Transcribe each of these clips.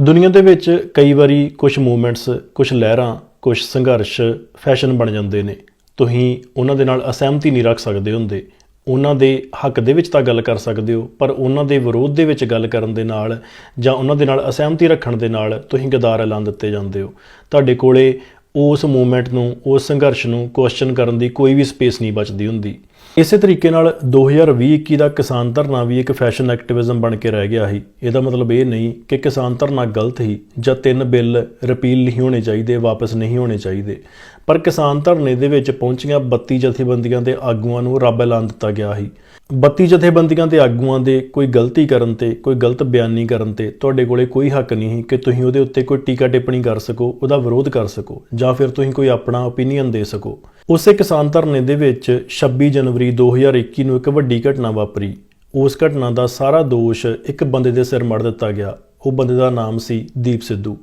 ਦੁਨੀਆ ਦੇ ਵਿੱਚ ਕਈ ਵਾਰੀ ਕੁਝ ਮੂਵਮੈਂਟਸ ਕੁਝ ਲਹਿਰਾਂ ਕੁਝ ਸੰਘਰਸ਼ ਫੈਸ਼ਨ ਬਣ ਜਾਂਦੇ ਨੇ। ਤੁਸੀਂ ਉਹਨਾਂ ਦੇ ਨਾਲ ਅਸਹਿਮਤੀ ਨਹੀਂ ਰੱਖ ਸਕਦੇ ਹੁੰਦੇ। ਉਹਨਾਂ ਦੇ ਹੱਕ ਦੇ ਵਿੱਚ ਤਾਂ ਗੱਲ ਕਰ ਸਕਦੇ ਹੋ, ਪਰ ਉਹਨਾਂ ਦੇ ਵਿਰੋਧ ਦੇ ਵਿੱਚ ਗੱਲ ਕਰਨ ਦੇ ਨਾਲ ਜਾਂ ਉਹਨਾਂ ਦੇ ਨਾਲ ਅਸਹਿਮਤੀ ਰੱਖਣ ਦੇ ਨਾਲ ਤੁਸੀਂ ਗਦਾਰ ਐਲਾਨ ਦਿੱਤੇ ਜਾਂਦੇ ਹੋ। ਤੁਹਾਡੇ ਕੋਲੇ ਉਸ ਮੂਵਮੈਂਟ ਨੂੰ, ਉਸ ਸੰਘਰਸ਼ ਨੂੰ ਕੁਐਸਚਨ ਕਰਨ ਦੀ ਕੋਈ ਵੀ ਸਪੇਸ ਨਹੀਂ ਬਚਦੀ ਹੁੰਦੀ। ਇਸੇ ਤਰੀਕੇ ਨਾਲ 2020-21 ਦਾ ਕਿਸਾਨ ਧਰਨਾ ਵੀ ਇੱਕ ਫੈਸ਼ਨ ਐਕਟਿਵਿਜ਼ਮ ਬਣ ਕੇ ਰਹਿ ਗਿਆ ਸੀ। ਇਹਦਾ ਮਤਲਬ ਇਹ ਨਹੀਂ ਕਿ ਕਿਸਾਨ ਧਰਨਾ ਗਲਤ ਹੀ ਜਾਂ ਤਿੰਨ ਬਿੱਲ ਰਿਪੀਲ ਨਹੀਂ ਹੋਣੇ ਚਾਹੀਦੇ, ਵਾਪਸ ਨਹੀਂ ਹੋਣੇ ਚਾਹੀਦੇ। ਪਰ ਕਿਸਾਨ ਧਰਨੇ ਦੇ ਵਿੱਚ ਪਹੁੰਚੀਆਂ 32 ਜਥੇਬੰਦੀਆਂ ਦੇ ਆਗੂਆਂ ਨੂੰ ਰੱਬ ਐਲਾਨ ਦਿੱਤਾ ਗਿਆ ਸੀ। 32 ਜਥੇਬੰਦੀਆਂ ਦੇ ਆਗੂਆਂ ਦੇ ਕੋਈ ਗਲਤੀ ਕਰਨ ਤੇ, ਕੋਈ ਗਲਤ ਬਿਆਨੀ ਕਰਨ ਤੇ ਤੁਹਾਡੇ ਕੋਲੇ ਕੋਈ ਹੱਕ ਨਹੀਂ ਸੀ ਕਿ ਤੁਸੀਂ ਉਹਦੇ ਉੱਤੇ ਕੋਈ ਟੀਕਾ ਟਿੱਪਣੀ ਕਰ ਸਕੋ, ਉਹਦਾ ਵਿਰੋਧ ਕਰ ਸਕੋ ਜਾਂ ਫਿਰ ਤੁਸੀਂ ਕੋਈ ਆਪਣਾ ਓਪੀਨੀਅਨ ਦੇ ਸਕੋ। ਉਸੇ ਕਿਸਾਨ ਧਰਨੇ ਦੇ ਵਿੱਚ 26 ਜਨਵਰੀ 2021 ਨੂੰ ਇੱਕ ਵੱਡੀ ਘਟਨਾ ਵਾਪਰੀ। ਉਸ ਘਟਨਾ ਦਾ ਸਾਰਾ ਦੋਸ਼ ਇੱਕ ਬੰਦੇ ਦੇ ਸਿਰ ਮੜ ਦਿੱਤਾ ਗਿਆ। ਉਹ ਬੰਦੇ ਦਾ ਨਾਮ ਸੀ ਦੀਪ ਸਿੱਧੂ।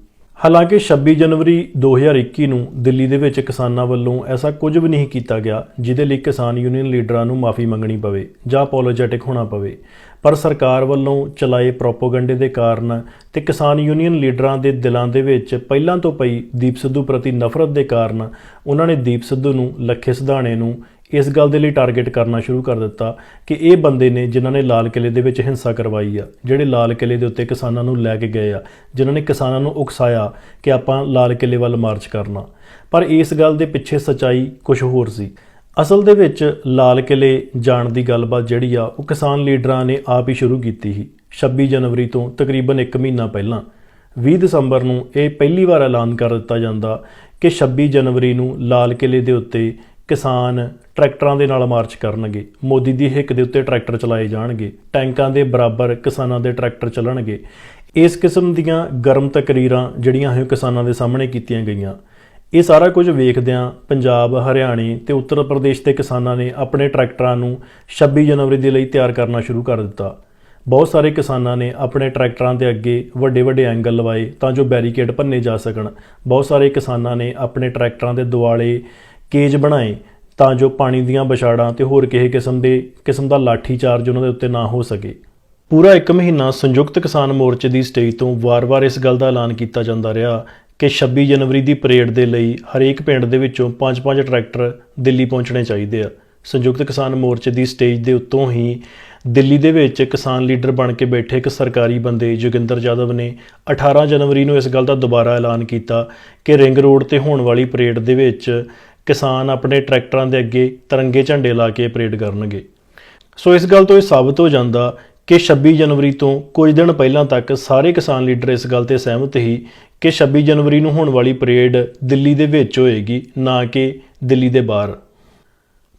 ਹਾਲਾਂਕਿ 26 ਜਨਵਰੀ 2021 ਨੂੰ ਦਿੱਲੀ ਦੇ ਵਿੱਚ ਕਿਸਾਨਾਂ ਵੱਲੋਂ ਐਸਾ ਕੁਝ ਵੀ ਨਹੀਂ ਕੀਤਾ ਗਿਆ, ਜਿਹਦੇ ਲਈ ਕਿਸਾਨ ਯੂਨੀਅਨ ਲੀਡਰਾਂ ਨੂੰ ਮਾਫੀ ਮੰਗਣੀ ਪਵੇ ਜਾਂ ਅਪੋਲੋਜੈਟਿਕ ਹੋਣਾ ਪਵੇ। ਪਰ ਸਰਕਾਰ ਵੱਲੋਂ ਚਲਾਏ ਪ੍ਰੋਪਾਗੈਂਡੇ ਦੇ ਕਾਰਨ ਤੇ ਕਿਸਾਨ ਯੂਨੀਅਨ ਲੀਡਰਾਂ ਦੇ ਦਿਲਾਂ ਦੇ ਵਿੱਚ ਪਹਿਲਾਂ ਤੋਂ ਪਈ ਦੀਪ ਸਿੱਧੂ ਪ੍ਰਤੀ ਨਫ਼ਰਤ ਦੇ ਕਾਰਨ ਉਹਨਾਂ ਨੇ ਦੀਪ ਸਿੱਧੂ ਨੂੰ ਲੱਖੇ ਸਿਧਾਣੇ ਨੂੰ ਇਸ ਗੱਲ ਦੇ ਲਈ ਟਾਰਗੇਟ ਕਰਨਾ ਸ਼ੁਰੂ ਕਰ ਦਿੱਤਾ ਕਿ ਇਹ ਬੰਦੇ ਨੇ ਜਿਨ੍ਹਾਂ ਨੇ ਲਾਲ ਕਿਲੇ ਦੇ ਵਿੱਚ ਹਿੰਸਾ ਕਰਵਾਈ ਆ, ਜਿਹੜੇ ਲਾਲ ਕਿਲੇ ਦੇ ਉੱਤੇ ਕਿਸਾਨਾਂ ਨੂੰ ਲੈ ਕੇ ਗਏ ਆ, ਜਿਨ੍ਹਾਂ ਨੇ ਕਿਸਾਨਾਂ ਨੂੰ ਉਕਸਾਇਆ ਕਿ ਆਪਾਂ ਲਾਲ ਕਿਲੇ ਵੱਲ ਮਾਰਚ ਕਰਨਾ। ਪਰ ਇਸ ਗੱਲ ਦੇ ਪਿੱਛੇ ਸਚਾਈ ਕੁਝ ਹੋਰ ਸੀ। ਅਸਲ ਦੇ ਵਿੱਚ ਲਾਲ ਕਿਲੇ ਜਾਣ ਦੀ ਗੱਲਬਾਤ ਜਿਹੜੀ ਆ, ਉਹ ਕਿਸਾਨ ਲੀਡਰਾਂ ਨੇ ਆਪ ਹੀ ਸ਼ੁਰੂ ਕੀਤੀ ਸੀ 26 ਜਨਵਰੀ ਤੋਂ ਤਕਰੀਬਨ 1 ਮਹੀਨਾ ਪਹਿਲਾਂ। 20 ਦਸੰਬਰ ਨੂੰ ਇਹ ਪਹਿਲੀ ਵਾਰ ਐਲਾਨ ਕਰ ਦਿੱਤਾ ਜਾਂਦਾ ਕਿ 26 ਜਨਵਰੀ ਨੂੰ ਲਾਲ ਕਿਲੇ ਦੇ ਉੱਤੇ ਕਿਸਾਨ ਟਰੈਕਟਰਾਂ ਦੇ ਨਾਲ ਮਾਰਚ ਕਰਨਗੇ, ਮੋਦੀ ਦੀ ਹਿੱਕ ਦੇ ਉੱਤੇ ਟਰੈਕਟਰ ਚਲਾਏ ਜਾਣਗੇ, ਟੈਂਕਾਂ ਦੇ ਬਰਾਬਰ ਕਿਸਾਨਾਂ ਦੇ ਟਰੈਕਟਰ ਚੱਲਣਗੇ। ਇਸ ਕਿਸਮ ਦੀਆਂ ਗਰਮ ਤਕਰੀਰਾਂ ਜਿਹੜੀਆਂ ਹੈ ਕਿਸਾਨਾਂ ਦੇ ਸਾਹਮਣੇ ਕੀਤੀਆਂ ਗਈਆਂ, ਇਹ ਸਾਰਾ ਕੁਝ ਵੇਖਦਿਆਂ ਪੰਜਾਬ, ਹਰਿਆਣੇ ਤੇ ਉੱਤਰ ਪ੍ਰਦੇਸ਼ ਦੇ ਕਿਸਾਨਾਂ ਨੇ ਆਪਣੇ ਟਰੈਕਟਰਾਂ ਨੂੰ 26 ਜਨਵਰੀ ਦੇ ਲਈ ਤਿਆਰ ਕਰਨਾ ਸ਼ੁਰੂ ਕਰ ਦਿੱਤਾ। ਬਹੁਤ ਸਾਰੇ ਕਿਸਾਨਾਂ ਨੇ ਆਪਣੇ ਟਰੈਕਟਰਾਂ ਦੇ ਅੱਗੇ ਵੱਡੇ ਵੱਡੇ ਐਂਗਲ ਲਵਾਏ ਤਾਂ ਜੋ ਬੈਰੀਕੇਡ ਭੰਨੇ ਜਾ ਸਕਣ। ਬਹੁਤ ਸਾਰੇ ਕਿਸਾਨਾਂ ਨੇ ਆਪਣੇ ਟਰੈਕਟਰਾਂ ਦੇ ਦੁਆਲੇ ਕੇਜ ਬਣਾਏ ਤਾਂ ਜੋ ਪਾਣੀ ਦੀਆਂ ਵਿਛਾੜਾਂ ਤੇ ਹੋਰ ਕਿਸੇ ਕਿਸਮ ਦੇ ਕਿਸਮ ਦਾ ਲਾਠੀ ਚਾਰਜ ਉਹਨਾਂ ਦੇ ਉੱਤੇ ਨਾ ਹੋ ਸਕੇ। ਪੂਰਾ ਇੱਕ ਮਹੀਨਾ ਸੰਯੁਕਤ ਕਿਸਾਨ ਮੋਰਚੇ ਦੀ ਸਟੇਜ ਤੋਂ ਵਾਰ-ਵਾਰ ਇਸ ਗੱਲ ਦਾ ਐਲਾਨ ਕੀਤਾ ਜਾਂਦਾ ਰਿਹਾ ਕਿ 26 ਜਨਵਰੀ ਦੀ ਪਰੇਡ ਦੇ ਲਈ ਹਰੇਕ ਪਿੰਡ ਦੇ ਵਿੱਚੋਂ 5-5 ਟਰੈਕਟਰ ਦਿੱਲੀ ਪਹੁੰਚਣੇ ਚਾਹੀਦੇ ਆ। ਸੰਯੁਕਤ ਕਿਸਾਨ ਮੋਰਚੇ ਦੀ ਸਟੇਜ ਦੇ ਉੱਤੋਂ ਹੀ ਦਿੱਲੀ ਦੇ ਵਿੱਚ ਕਿਸਾਨ ਲੀਡਰ ਬਣ ਕੇ ਬੈਠੇ ਇੱਕ ਸਰਕਾਰੀ ਬੰਦੇ ਜੋਗਿੰਦਰ ਯਾਦਵ ਨੇ 18 ਜਨਵਰੀ ਨੂੰ ਇਸ ਗੱਲ ਦਾ ਦੁਬਾਰਾ ਐਲਾਨ ਕੀਤਾ ਕਿ ਰਿੰਗ ਰੋਡ ਤੇ ਹੋਣ ਵਾਲੀ ਪਰੇਡ ਦੇ ਵਿੱਚ ਕਿਸਾਨ ਆਪਣੇ ਟਰੈਕਟਰਾਂ ਦੇ ਅੱਗੇ ਤਿਰੰਗੇ ਝੰਡੇ ਲਾ ਕੇ ਪਰੇਡ ਕਰਨਗੇ। ਸੋ ਇਸ ਗੱਲ ਤੋਂ ਇਹ ਸਾਬਤ ਹੋ ਜਾਂਦਾ ਕਿ 26 ਜਨਵਰੀ ਤੋਂ ਕੁਝ ਦਿਨ ਪਹਿਲਾਂ ਤੱਕ ਸਾਰੇ ਕਿਸਾਨ ਲੀਡਰ ਇਸ ਗੱਲ ਤੇ ਸਹਿਮਤ ਸੀ ਕਿ 26 ਜਨਵਰੀ ਨੂੰ ਹੋਣ ਵਾਲੀ ਪਰੇਡ ਦਿੱਲੀ ਦੇ ਵਿੱਚ ਹੋਏਗੀ, ਨਾ ਕਿ ਦਿੱਲੀ ਦੇ ਬਾਹਰ।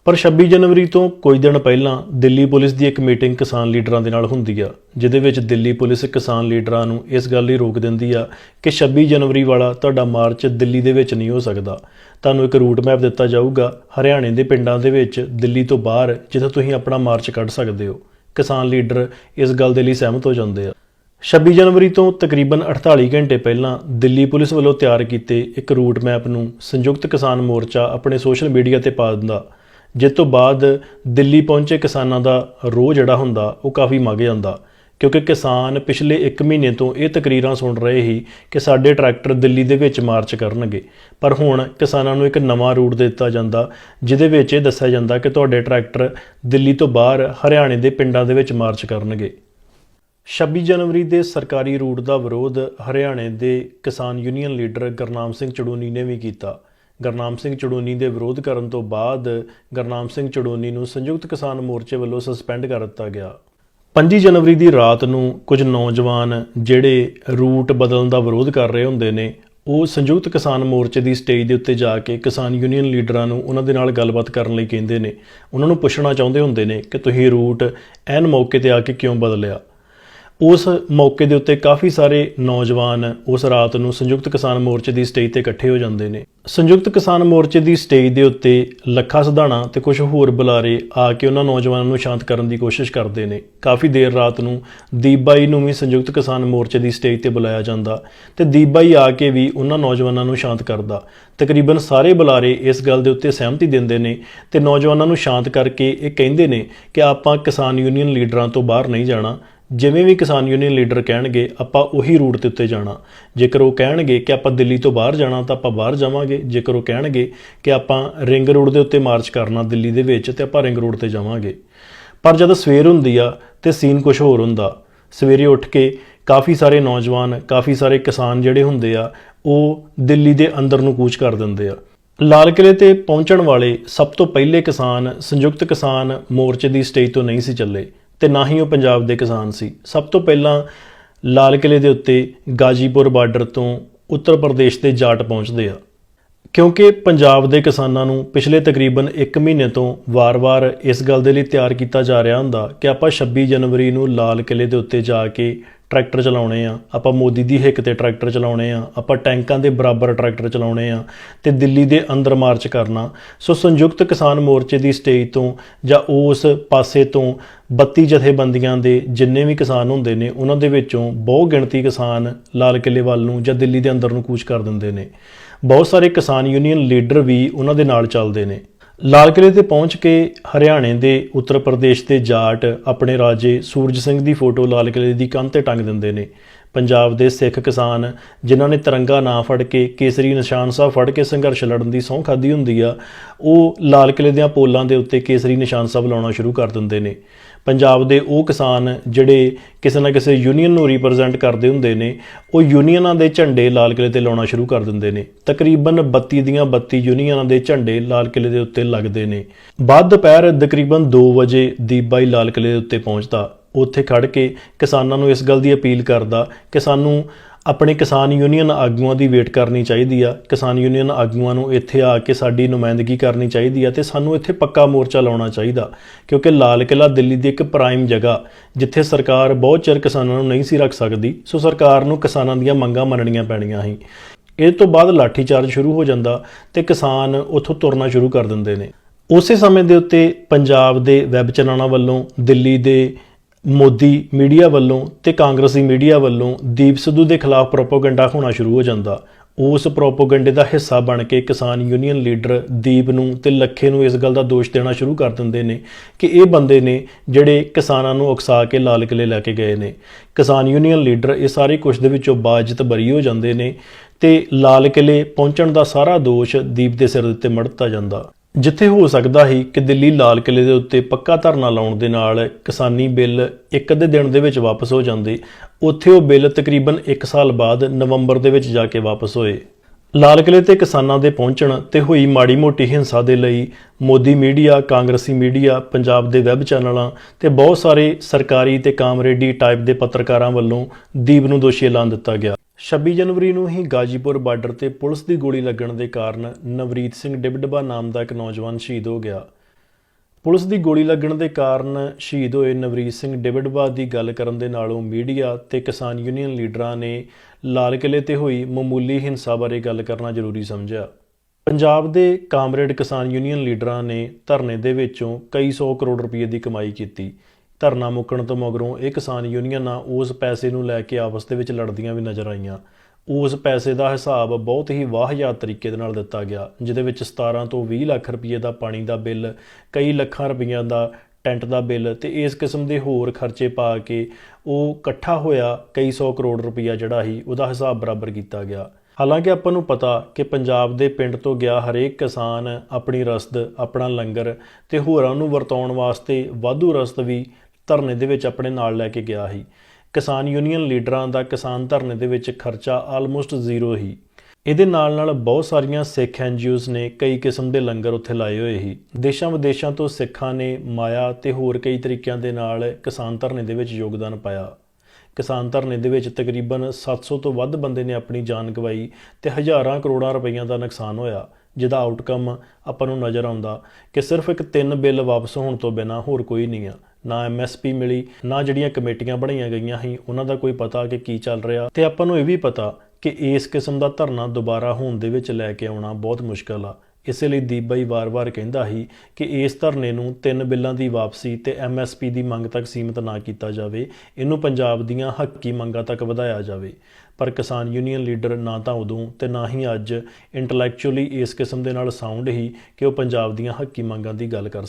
ਪਰ 26 ਜਨਵਰੀ ਤੋਂ ਕੁਝ ਦਿਨ ਪਹਿਲਾਂ ਦਿੱਲੀ ਪੁਲਿਸ ਦੀ ਇੱਕ ਮੀਟਿੰਗ ਕਿਸਾਨ ਲੀਡਰਾਂ ਦੇ ਨਾਲ ਹੁੰਦੀ ਆ, ਜਿਹਦੇ ਵਿੱਚ ਦਿੱਲੀ ਪੁਲਿਸ ਕਿਸਾਨ ਲੀਡਰਾਂ ਨੂੰ ਇਸ ਗੱਲ ਲਈ ਰੋਕ ਦਿੰਦੀ ਆ ਕਿ 26 ਜਨਵਰੀ ਵਾਲਾ ਤੁਹਾਡਾ ਮਾਰਚ ਦਿੱਲੀ ਦੇ ਵਿੱਚ ਨਹੀਂ ਹੋ ਸਕਦਾ। ਤੁਹਾਨੂੰ ਇੱਕ ਰੂਟ ਮੈਪ ਦਿੱਤਾ ਜਾਊਗਾ, ਹਰਿਆਣੇ ਦੇ ਪਿੰਡਾਂ ਦੇ ਵਿੱਚ ਦਿੱਲੀ ਤੋਂ ਬਾਹਰ, ਜਿੱਥੇ ਤੁਸੀਂ ਆਪਣਾ ਮਾਰਚ ਕੱਢ ਸਕਦੇ ਹੋ। ਕਿਸਾਨ ਲੀਡਰ ਇਸ ਗੱਲ ਦੇ ਲਈ ਸਹਿਮਤ ਹੋ ਜਾਂਦੇ ਆ। 26 ਜਨਵਰੀ ਤੋਂ ਤਕਰੀਬਨ 48 ਘੰਟੇ ਪਹਿਲਾਂ ਦਿੱਲੀ ਪੁਲਿਸ ਵੱਲੋਂ ਤਿਆਰ ਕੀਤੇ ਇੱਕ ਰੂਟ ਮੈਪ ਨੂੰ ਸੰਯੁਕਤ ਕਿਸਾਨ ਮੋਰਚਾ ਆਪਣੇ ਸੋਸ਼ਲ ਮੀਡੀਆ ਤੇ ਪਾ ਦਿੰਦਾ। ਜਿਸ ਤੋਂ ਬਾਅਦ ਦਿੱਲੀ ਪਹੁੰਚੇ ਕਿਸਾਨਾਂ ਦਾ ਰੋਹ ਜਿਹੜਾ ਹੁੰਦਾ, ਉਹ ਕਾਫੀ ਮੰਗ ਜਾਂਦਾ। ਕਿਉਂਕਿ ਕਿਸਾਨ ਪਿਛਲੇ 1 ਮਹੀਨੇ ਤੋਂ ਇਹ ਤਕਰੀਰਾਂ ਸੁਣ ਰਹੇ ਸੀ ਕਿ ਸਾਡੇ ਟਰੈਕਟਰ ਦਿੱਲੀ ਦੇ ਵਿੱਚ ਮਾਰਚ ਕਰਨਗੇ। ਪਰ ਹੁਣ ਕਿਸਾਨਾਂ ਨੂੰ ਇੱਕ ਨਵਾਂ ਰੂਟ ਦਿੱਤਾ ਜਾਂਦਾ, ਜਿਹਦੇ ਵਿੱਚ ਇਹ ਦੱਸਿਆ ਜਾਂਦਾ ਕਿ ਤੁਹਾਡੇ ਟਰੈਕਟਰ ਦਿੱਲੀ ਤੋਂ ਬਾਹਰ ਹਰਿਆਣੇ ਦੇ ਪਿੰਡਾਂ ਦੇ ਵਿੱਚ ਮਾਰਚ ਕਰਨਗੇ। 26 ਜਨਵਰੀ ਦੇ ਸਰਕਾਰੀ ਰੂਟ ਦਾ ਵਿਰੋਧ ਹਰਿਆਣੇ ਦੇ ਕਿਸਾਨ ਯੂਨੀਅਨ ਲੀਡਰ ਗਰਨਾਮ ਸਿੰਘ ਚੜੂਨੀ ਨੇ ਵੀ ਕੀਤਾ। ਗਰਨਾਮ ਸਿੰਘ ਚੜੂਨੀ ਦੇ ਵਿਰੋਧ ਕਰਨ ਤੋਂ ਬਾਅਦ ਗਰਨਾਮ ਸਿੰਘ ਚੜੂਨੀ ਨੂੰ ਸੰਯੁਕਤ ਕਿਸਾਨ ਮੋਰਚੇ ਵੱਲੋਂ ਸਸਪੈਂਡ ਕਰ ਦਿੱਤਾ ਗਿਆ। 25 ਜਨਵਰੀ ਦੀ ਰਾਤ ਨੂੰ ਕੁਝ ਨੌਜਵਾਨ ਜਿਹੜੇ ਰੂਟ ਬਦਲਣ ਦਾ ਵਿਰੋਧ ਕਰ ਰਹੇ ਹੁੰਦੇ ਨੇ, ਉਹ ਸੰਯੁਕਤ ਕਿਸਾਨ ਮੋਰਚੇ ਦੀ ਸਟੇਜ ਦੇ ਉੱਤੇ ਜਾ ਕੇ ਕਿਸਾਨ ਯੂਨੀਅਨ ਲੀਡਰਾਂ ਨੂੰ ਉਹਨਾਂ ਦੇ ਨਾਲ ਗੱਲਬਾਤ ਕਰਨ ਲਈ ਕਹਿੰਦੇ ਨੇ। ਉਹਨਾਂ ਨੂੰ ਪੁੱਛਣਾ ਚਾਹੁੰਦੇ ਹੁੰਦੇ ਨੇ ਕਿ ਤੁਸੀਂ ਰੂਟ ਐਨ ਮੌਕੇ ਤੇ ਆ ਕੇ ਕਿਉਂ ਬਦਲਿਆ? ਉਸ ਮੌਕੇ ਦੇ ਉੱਤੇ ਕਾਫੀ ਸਾਰੇ ਨੌਜਵਾਨ ਉਸ ਰਾਤ ਨੂੰ ਸੰਯੁਕਤ ਕਿਸਾਨ ਮੋਰਚੇ ਦੀ ਸਟੇਜ ਤੇ ਇਕੱਠੇ ਹੋ ਜਾਂਦੇ ਨੇ। ਸੰਯੁਕਤ ਕਿਸਾਨ ਮੋਰਚੇ ਦੀ ਸਟੇਜ ਦੇ ਉੱਤੇ ਲੱਖਾ ਸਧਾਣਾ ਤੇ ਕੁਝ ਹੋਰ ਬੁਲਾਰੇ ਆ ਕੇ ਉਹਨਾਂ ਨੌਜਵਾਨਾਂ ਨੂੰ ਸ਼ਾਂਤ ਕਰਨ ਦੀ ਕੋਸ਼ਿਸ਼ ਕਰਦੇ ਨੇ। ਕਾਫੀ ਦੇਰ ਰਾਤ ਨੂੰ ਦੀਪ ਬਾਈ ਨੂੰ ਵੀ ਸੰਯੁਕਤ ਕਿਸਾਨ ਮੋਰਚੇ ਦੀ ਸਟੇਜ ਤੇ ਬੁਲਾਇਆ ਜਾਂਦਾ ਤੇ ਦੀਪ ਬਾਈ ਆ ਕੇ ਵੀ ਉਹਨਾਂ ਨੌਜਵਾਨਾਂ ਨੂੰ ਸ਼ਾਂਤ ਕਰਦਾ। ਤਕਰੀਬਨ ਸਾਰੇ ਬੁਲਾਰੇ ਇਸ ਗੱਲ ਦੇ ਉੱਤੇ ਸਹਿਮਤੀ ਦਿੰਦੇ ਨੇ ਤੇ ਨੌਜਵਾਨਾਂ ਨੂੰ ਸ਼ਾਂਤ ਕਰਕੇ ਇਹ ਕਹਿੰਦੇ ਨੇ ਕਿ ਆਪਾਂ ਕਿਸਾਨ ਯੂਨੀਅਨ ਲੀਡਰਾਂ ਤੋਂ ਬਾਹਰ ਨਹੀਂ ਜਾਣਾ ਜਿਵੇਂ ਵੀ ਕਿਸਾਨ ਯੂਨੀਅਨ ਲੀਡਰ ਕਹਿਣਗੇ, ਆਪਾਂ ਉਹੀ ਰੂਟ ਦੇ ਉੱਤੇ ਜਾਣਾ। ਜੇਕਰ ਉਹ ਕਹਿਣਗੇ ਕਿ ਆਪਾਂ ਦਿੱਲੀ ਤੋਂ ਬਾਹਰ ਜਾਣਾ, ਤਾਂ ਆਪਾਂ ਬਾਹਰ ਜਾਵਾਂਗੇ। ਜੇਕਰ ਉਹ ਕਹਿਣਗੇ ਕਿ ਆਪਾਂ ਰਿੰਗ ਰੋਡ ਦੇ ਉੱਤੇ ਮਾਰਚ ਕਰਨਾ ਦਿੱਲੀ ਦੇ ਵਿੱਚ, ਤੇ ਆਪਾਂ ਰਿੰਗ ਰੋਡ ਤੇ ਜਾਵਾਂਗੇ। ਪਰ ਜਦੋਂ ਸਵੇਰ ਹੁੰਦੀ ਆ, ਤੇ ਸੀਨ ਕੁਝ ਹੋਰ ਹੁੰਦਾ। ਸਵੇਰੇ ਉੱਠ ਕੇ ਕਾਫੀ ਸਾਰੇ ਨੌਜਵਾਨ, ਕਾਫੀ ਸਾਰੇ ਕਿਸਾਨ ਜਿਹੜੇ ਹੁੰਦੇ ਆ, ਉਹ ਦਿੱਲੀ ਦੇ ਅੰਦਰ ਨੂੰ ਕੂਚ ਕਰ ਦਿੰਦੇ ਆ। ਲਾਲ ਕਿਲੇ ਤੇ ਪਹੁੰਚਣ ਵਾਲੇ ਸਭ ਤੋਂ ਪਹਿਲੇ ਕਿਸਾਨ, ਸੰਯੁਕਤ ਕਿਸਾਨ ਮੋਰਚੇ ਦੀ ਸਟੇਜ ਤੋਂ ਨਹੀਂ ਸੀ ਚੱਲੇ। ਤੇ ਨਾ ਹੀ ਉਹ ਪੰਜਾਬ ਦੇ ਕਿਸਾਨ ਸੀ। ਸਭ ਤੋਂ ਪਹਿਲਾਂ ਲਾਲ ਕਿਲੇ ਦੇ ਉੱਤੇ ਗਾਜੀਪੁਰ ਬਾਰਡਰ ਤੋਂ ਉੱਤਰ ਪ੍ਰਦੇਸ਼ ਦੇ ਜਾਟ ਪਹੁੰਚਦੇ ਆ। ਕਿਉਂਕਿ ਪੰਜਾਬ ਦੇ ਕਿਸਾਨਾਂ ਨੂੰ ਪਿਛਲੇ ਤਕਰੀਬਨ 1 ਮਹੀਨੇ ਤੋਂ ਵਾਰ-ਵਾਰ ਇਸ ਗੱਲ ਦੇ ਲਈ ਤਿਆਰ ਕੀਤਾ ਜਾ ਰਿਹਾ ਹੁੰਦਾ ਕਿ ਆਪਾਂ 26 ਜਨਵਰੀ ਨੂੰ ਲਾਲ ਕਿਲੇ ਦੇ ਉੱਤੇ ਜਾ ਕੇ ਟਰੈਕਟਰ ਚਲਾਉਣੇ ਆ, ਆਪਾਂ ਮੋਦੀ ਦੀ ਹਿੱਕ ਤੇ ਟਰੈਕਟਰ ਚਲਾਉਣੇ ਆ, ਆਪਾਂ ਟੈਂਕਾਂ ਦੇ ਬਰਾਬਰ ਟਰੈਕਟਰ ਚਲਾਉਣੇ ਆ ਤੇ ਦਿੱਲੀ ਦੇ ਅੰਦਰ ਮਾਰਚ ਕਰਨਾ। ਸੋ ਸੰਯੁਕਤ ਕਿਸਾਨ ਮੋਰਚੇ ਦੀ ਸਟੇਜ ਤੋਂ ਜਾਂ ਉਸ ਪਾਸੇ ਤੋਂ 32 ਜਥੇਬੰਦੀਆਂ ਦੇ ਜਿੰਨੇ ਵੀ ਕਿਸਾਨ ਹੁੰਦੇ ਨੇ, ਉਹਨਾਂ ਦੇ ਵਿੱਚੋਂ ਬਹੁ ਗਿਣਤੀ ਕਿਸਾਨ ਲਾਲ ਕਿਲੇ ਵੱਲ ਨੂੰ ਜਾਂ ਦਿੱਲੀ ਦੇ ਅੰਦਰ ਨੂੰ ਕੂਚ ਕਰ ਦਿੰਦੇ ਨੇ। ਬਹੁਤ ਸਾਰੇ ਕਿਸਾਨ ਯੂਨੀਅਨ ਲੀਡਰ ਵੀ ਉਹਨਾਂ ਦੇ ਨਾਲ ਚੱਲਦੇ ਨੇ। ਲਾਲ ਕਿਲੇ ਤੇ ਪਹੁੰਚ ਕੇ ਹਰਿਆਣੇ ਦੇ ਉੱਤਰ ਪ੍ਰਦੇਸ਼ ਦੇ ਜਾਟ ਆਪਣੇ ਰਾਜੇ ਸੂਰਜ ਸਿੰਘ ਦੀ ਫੋਟੋ ਲਾਲ ਕਿਲੇ ਦੀ ਕੰਧ ਤੇ ਟੰਗ ਦਿੰਦੇ ਨੇ। ਪੰਜਾਬ ਦੇ ਸਿੱਖ ਕਿਸਾਨ, ਜਿਨ੍ਹਾਂ ਨੇ ਤਿਰੰਗਾ ਨਾ ਫੜ ਕੇ, ਕੇਸਰੀ ਨਿਸ਼ਾਨ ਸਾਹਿਬ ਫੜ ਕੇ ਸੰਘਰਸ਼ ਲੜਨ ਦੀ ਸਹੁੰ ਖਾਦੀ ਹੁੰਦੀ ਆ, ਉਹ ਲਾਲ ਕਿਲੇ ਦੀਆਂ ਪੋਲਾਂ ਦੇ ਉੱਤੇ ਕੇਸਰੀ ਨਿਸ਼ਾਨ ਸਾਹਿਬ ਲਾਉਣਾ ਸ਼ੁਰੂ ਕਰ ਦਿੰਦੇ ਨੇ। ਪੰਜਾਬ ਦੇ ਉਹ ਕਿਸਾਨ ਜਿਹੜੇ ਕਿਸੇ ਨਾ ਕਿਸੇ ਯੂਨੀਅਨ ਨੂੰ ਰਿਪਰੈਜ਼ੈਂਟ ਕਰਦੇ ਹੁੰਦੇ ਨੇ, ਉਹ ਯੂਨੀਅਨਾਂ ਦੇ ਝੰਡੇ ਲਾਲ ਕਿਲੇ ਤੇ ਲਾਉਣਾ ਸ਼ੁਰੂ ਕਰ ਦਿੰਦੇ ਨੇ। ਤਕਰੀਬਨ 32 ਦੀਆਂ 32 ਯੂਨੀਅਨਾਂ ਦੇ ਝੰਡੇ ਲਾਲ ਕਿਲੇ ਦੇ ਉੱਤੇ ਲੱਗਦੇ ਨੇ। ਬਾਅਦ ਦੁਪਹਿਰ ਤਕਰੀਬਨ 2 ਵਜੇ ਦੀਪ ਬਾਈ ਲਾਲ ਕਿਲੇ ਦੇ ਉੱਤੇ ਪਹੁੰਚਦਾ। ਉੱਥੇ ਖੜ ਕੇ ਕਿਸਾਨਾਂ ਨੂੰ ਇਸ ਗੱਲ ਦੀ ਅਪੀਲ ਕਰਦਾ ਕਿ ਸਾਨੂੰ ਆਪਣੇ ਕਿਸਾਨ ਯੂਨੀਅਨ ਆਗੂਆਂ ਦੀ ਵੇਟ ਕਰਨੀ ਚਾਹੀਦੀ ਆ। ਕਿਸਾਨ ਯੂਨੀਅਨ ਆਗੂਆਂ ਨੂੰ ਇੱਥੇ ਆ ਕੇ ਸਾਡੀ ਨੁਮਾਇੰਦਗੀ ਕਰਨੀ ਚਾਹੀਦੀ ਆ ਤੇ ਸਾਨੂੰ ਇੱਥੇ ਪੱਕਾ ਮੋਰਚਾ ਲਾਉਣਾ ਚਾਹੀਦਾ, ਕਿਉਂਕਿ ਲਾਲ ਕਿਲਾ ਦਿੱਲੀ ਦੀ ਇੱਕ ਪ੍ਰਾਈਮ ਜਗ੍ਹਾ, ਜਿੱਥੇ ਸਰਕਾਰ ਬਹੁਤ ਚਿਰ ਕਿਸਾਨਾਂ ਨੂੰ ਨਹੀਂ ਸੀ ਰੱਖ ਸਕਦੀ, ਸੋ ਸਰਕਾਰ ਨੂੰ ਕਿਸਾਨਾਂ ਦੀਆਂ ਮੰਗਾਂ ਮੰਨਣੀਆਂ ਪੈਣੀਆਂ ਸੀ। ਇਹ ਤੋਂ ਬਾਅਦ ਲਾਠੀਚਾਰਜ ਸ਼ੁਰੂ ਹੋ ਜਾਂਦਾ ਤੇ ਕਿਸਾਨ ਉੱਥੋਂ ਤੁਰਨਾ ਸ਼ੁਰੂ ਕਰ ਦਿੰਦੇ ਨੇ। ਉਸੇ ਸਮੇਂ ਦੇ ਉੱਤੇ ਪੰਜਾਬ ਦੇ ਵੈਬ ਚੈਨਲਾਂ ਵੱਲੋਂ ਦਿੱਲੀ ਦੇ ਮੋਦੀ ਮੀਡੀਆ ਵੱਲੋਂ ਤੇ ਕਾਂਗਰਸੀ ਮੀਡੀਆ ਵੱਲੋਂ ਦੀਪ ਸਿੱਧੂ ਦੇ ਖਿਲਾਫ ਪ੍ਰੋਪਾਗੈਂਡਾ ਹੋਣਾ ਸ਼ੁਰੂ ਹੋ ਜਾਂਦਾ। ਉਸ ਪ੍ਰੋਪਾਗੈਂਡੇ ਦਾ ਹਿੱਸਾ ਬਣ ਕੇ ਕਿਸਾਨ ਯੂਨੀਅਨ ਲੀਡਰ ਦੀਪ ਨੂੰ ਤੇ ਲੱਖੇ ਨੂੰ ਇਸ ਗੱਲ ਦਾ ਦੋਸ਼ ਦੇਣਾ ਸ਼ੁਰੂ ਕਰ ਦਿੰਦੇ ਨੇ ਕਿ ਇਹ ਬੰਦੇ ਨੇ ਜਿਹੜੇ ਕਿਸਾਨਾਂ ਨੂੰ ਉਕਸਾ ਕੇ ਲਾਲ ਕਿਲੇ ਲੈ ਕੇ ਗਏ ਨੇ। ਕਿਸਾਨ ਯੂਨੀਅਨ ਲੀਡਰ ਇਹ ਸਾਰੇ ਕੁਝ ਦੇ ਵਿੱਚੋਂ ਬਾਜਤ ਬਰੀ ਹੋ ਜਾਂਦੇ ਨੇ ਤੇ ਲਾਲ ਕਿਲੇ ਪਹੁੰਚਣ ਦਾ ਸਾਰਾ ਦੋਸ਼ ਦੀਪ ਦੇ ਸਿਰ ਦੇ ਉੱਤੇ ਮੜਤਾ ਜਾਂਦਾ। ਜਿੱਥੇ ਹੋ ਸਕਦਾ ਸੀ ਕਿ ਦਿੱਲੀ ਲਾਲ ਕਿਲੇ ਦੇ ਉੱਤੇ ਪੱਕਾ ਧਰਨਾ ਲਾਉਣ ਦੇ ਨਾਲ ਕਿਸਾਨੀ ਬਿੱਲ ਇੱਕ ਅੱਧੇ ਦਿਨ ਦੇ ਵਿੱਚ ਵਾਪਸ ਹੋ ਜਾਂਦੇ, ਉੱਥੇ ਉਹ ਬਿੱਲ ਤਕਰੀਬਨ 1 ਸਾਲ ਬਾਅਦ ਨਵੰਬਰ ਦੇ ਵਿੱਚ ਜਾ ਕੇ ਵਾਪਸ ਹੋਏ। ਲਾਲ ਕਿਲੇ ਤੇ ਕਿਸਾਨਾਂ ਦੇ ਪਹੁੰਚਣ ਤੇ ਹੋਈ ਮਾੜੀ ਮੋਟੀ ਹਿੰਸਾ ਦੇ ਲਈ ਮੋਦੀ ਮੀਡੀਆ, ਕਾਂਗਰਸੀ ਮੀਡੀਆ, ਪੰਜਾਬ ਦੇ ਵੈਬ ਚੈਨਲਾਂ ਤੇ ਬਹੁਤ ਸਾਰੇ ਸਰਕਾਰੀ ਤੇ ਕਾਮਰੇਡੀ ਟਾਈਪ ਦੇ ਪੱਤਰਕਾਰਾਂ ਵੱਲੋਂ ਦੀਪ ਨੂੰ ਦੋਸ਼ੀ ਐਲਾਨ ਦਿੱਤਾ ਗਿਆ। 26 ਜਨਵਰੀ ਨੂੰ ਹੀ ਗਾਜੀਪੁਰ ਬਾਰਡਰ ਤੇ ਪੁਲਿਸ ਦੀ ਗੋਲੀ ਲੱਗਣ ਦੇ ਕਾਰਨ ਨਵਰੀਤ ਸਿੰਘ ਡਿਬਡਬਾ ਨਾਮ ਦਾ ਇੱਕ ਨੌਜਵਾਨ ਸ਼ਹੀਦ ਹੋ ਗਿਆ। ਪੁਲਿਸ ਦੀ ਗੋਲੀ ਲੱਗਣ ਦੇ ਕਾਰਨ ਸ਼ਹੀਦ ਹੋਏ ਨਵਰੀਤ ਸਿੰਘ ਡਿਬਡਬਾ ਦੀ ਗੱਲ ਕਰਨ ਦੇ ਨਾਲੋਂ ਮੀਡੀਆ ਤੇ ਕਿਸਾਨ ਯੂਨੀਅਨ ਲੀਡਰਾਂ ਨੇ ਲਾਲ ਕਿਲੇ ਤੇ ਹੋਈ ਮਾਮੂਲੀ ਹਿੰਸਾ ਬਾਰੇ ਗੱਲ ਕਰਨਾ ਜ਼ਰੂਰੀ ਸਮਝਿਆ। ਪੰਜਾਬ ਦੇ ਕਾਮਰੇਡ ਕਿਸਾਨ ਯੂਨੀਅਨ ਲੀਡਰਾਂ ਨੇ ਧਰਨੇ ਦੇ ਵਿੱਚੋਂ ਕਈ ਸੌ ਕਰੋੜ ਰੁਪਏ ਦੀ ਕਮਾਈ ਕੀਤੀ। ਧਰਨਾ ਮੁੱਕਣ ਤੋਂ ਮਗਰੋਂ ਇਹ ਕਿਸਾਨ ਯੂਨੀਅਨਾਂ ਉਸ ਪੈਸੇ ਨੂੰ ਲੈ ਕੇ ਆਪਸ ਦੇ ਵਿੱਚ ਲੜਦੀਆਂ ਵੀ ਨਜ਼ਰ ਆਈਆਂ। ਉਸ ਪੈਸੇ ਦਾ ਹਿਸਾਬ ਬਹੁਤ ਹੀ ਵਾਹਿਯਾਤ ਤਰੀਕੇ ਦੇ ਨਾਲ ਦਿੱਤਾ ਗਿਆ, ਜਿਹਦੇ ਵਿੱਚ 17 ਤੋਂ 20 ਲੱਖ ਰੁਪਏ ਦਾ ਪਾਣੀ ਦਾ ਬਿੱਲ, ਕਈ ਲੱਖਾਂ ਰੁਪਈਆਂ ਦਾ ਟੈਂਟ ਦਾ ਬਿੱਲ ਤੇ ਇਸ ਕਿਸਮ ਦੇ ਹੋਰ ਖਰਚੇ ਪਾ ਕੇ ਉਹ ਇਕੱਠਾ ਹੋਇਆ ਕਈ ਸੌ ਕਰੋੜ ਰੁਪਈਆ ਜਿਹੜਾ ਸੀ ਉਹਦਾ ਹਿਸਾਬ ਬਰਾਬਰ ਕੀਤਾ ਗਿਆ। ਹਾਲਾਂਕਿ ਆਪਾਂ ਨੂੰ ਪਤਾ ਕਿ ਪੰਜਾਬ ਦੇ ਪਿੰਡ ਤੋਂ ਗਿਆ ਹਰੇਕ ਕਿਸਾਨ ਆਪਣੀ ਰਸਦ, ਆਪਣਾ ਲੰਗਰ ਤੇ ਹੋਰਾਂ ਨੂੰ ਵਰਤਾਉਣ ਵਾਸਤੇ ਵਾਧੂ ਰਸਦ ਵੀ ਧਰਨੇ ਦੇ ਵਿੱਚ ਆਪਣੇ ਨਾਲ ਲੈ ਕੇ ਗਿਆ ਸੀ। ਕਿਸਾਨ ਯੂਨੀਅਨ ਲੀਡਰਾਂ ਦਾ ਕਿਸਾਨ ਧਰਨੇ ਦੇ ਵਿੱਚ ਖਰਚਾ ਆਲਮੋਸਟ ਜ਼ੀਰੋ ਹੀ ਇਹਦੇ ਨਾਲ ਨਾਲ ਬਹੁਤ ਸਾਰੀਆਂ ਸਿੱਖ ਐਨਜੀਓਜ਼ ਨੇ ਕਈ ਕਿਸਮ ਦੇ ਲੰਗਰ ਉੱਥੇ ਲਾਏ ਹੋਏ ਸੀ। ਦੇਸ਼ਾਂ ਵਿਦੇਸ਼ਾਂ ਤੋਂ ਸਿੱਖਾਂ ਨੇ ਮਾਇਆ ਤੇ ਹੋਰ ਕਈ ਤਰੀਕਿਆਂ ਦੇ ਨਾਲ ਕਿਸਾਨ ਧਰਨੇ ਦੇ ਵਿੱਚ ਯੋਗਦਾਨ ਪਾਇਆ। ਕਿਸਾਨ ਧਰਨੇ ਦੇ ਵਿੱਚ ਤਕਰੀਬਨ 700 ਤੋਂ ਵੱਧ ਬੰਦੇ ਨੇ ਆਪਣੀ ਜਾਨ ਗਵਾਈ ਤੇ ਹਜ਼ਾਰਾਂ ਕਰੋੜਾਂ ਰੁਪਈਆਂ ਦਾ ਨੁਕਸਾਨ ਹੋਇਆ, ਜਿਹਦਾ ਆਊਟਕਮ ਆਪਾਂ ਨੂੰ ਨਜ਼ਰ ਆਉਂਦਾ ਕਿ ਸਿਰਫ ਇੱਕ ਤਿੰਨ ਬਿੱਲ ਵਾਪਸ ਹੋਣ ਤੋਂ ਬਿਨਾ ਹੋਰ ਕੋਈ ਨਹੀਂ ਆ। ਨਾ ਐਮਐਸਪੀ ਮਿਲੀ, ਨਾ ਜਿਹੜੀਆਂ ਕਮੇਟੀਆਂ ਬਣਾਈਆਂ ਗਈਆਂ ਸੀ, ਉਹਨਾਂ ਦਾ ਕੋਈ ਪਤਾ ਕਿ ਕੀ ਚੱਲ ਰਿਹਾ। ਤੇ ਆਪਾਂ ਨੂੰ ਇਹ ਵੀ ਪਤਾ ਕਿ ਇਸ ਕਿਸਮ ਦਾ ਧਰਨਾ ਦੁਬਾਰਾ ਹੋਣ ਦੇ ਵਿੱਚ ਲੈ ਕੇ ਆਉਣਾ ਬਹੁਤ ਮੁਸ਼ਕਲ ਆ। ਇਸੇ ਲਈ ਦੀਪ ਬਾਈ ਵਾਰ-ਵਾਰ ਕਹਿੰਦਾ ਸੀ ਕਿ ਇਸ ਧਰਨੇ ਨੂੰ ਤਿੰਨ ਬਿੱਲਾਂ ਦੀ ਵਾਪਸੀ ਤੇ ਐਮਐਸਪੀ ਦੀ ਮੰਗ ਤੱਕ ਸੀਮਿਤ ਨਾ ਕੀਤਾ ਜਾਵੇ। ਇਹਨੂੰ ਪੰਜਾਬ ਦੀਆਂ ਹੱਕੀ ਮੰਗਾਂ ਤੱਕ ਵਧਾਇਆ ਜਾਵੇ। ਪਰ ਕਿਸਾਨ ਯੂਨੀਅਨ ਲੀਡਰ ਨਾ ਤਾਂ ਉਦੋਂ ਤੇ ਨਾ ਹੀ ਅੱਜ। ਇੰਟੈਲੈਕਚੁਅਲੀ ਇਸ ਕਿਸਮ ਦੇ ਨਾਲ ਸਾਊਂਡ ਹੀ ਕਿ ਉਹ ਪੰਜਾਬ ਦੀਆਂ ਹੱਕੀ ਮੰਗਾਂ ਦੀ ਗੱਲ ਕਰ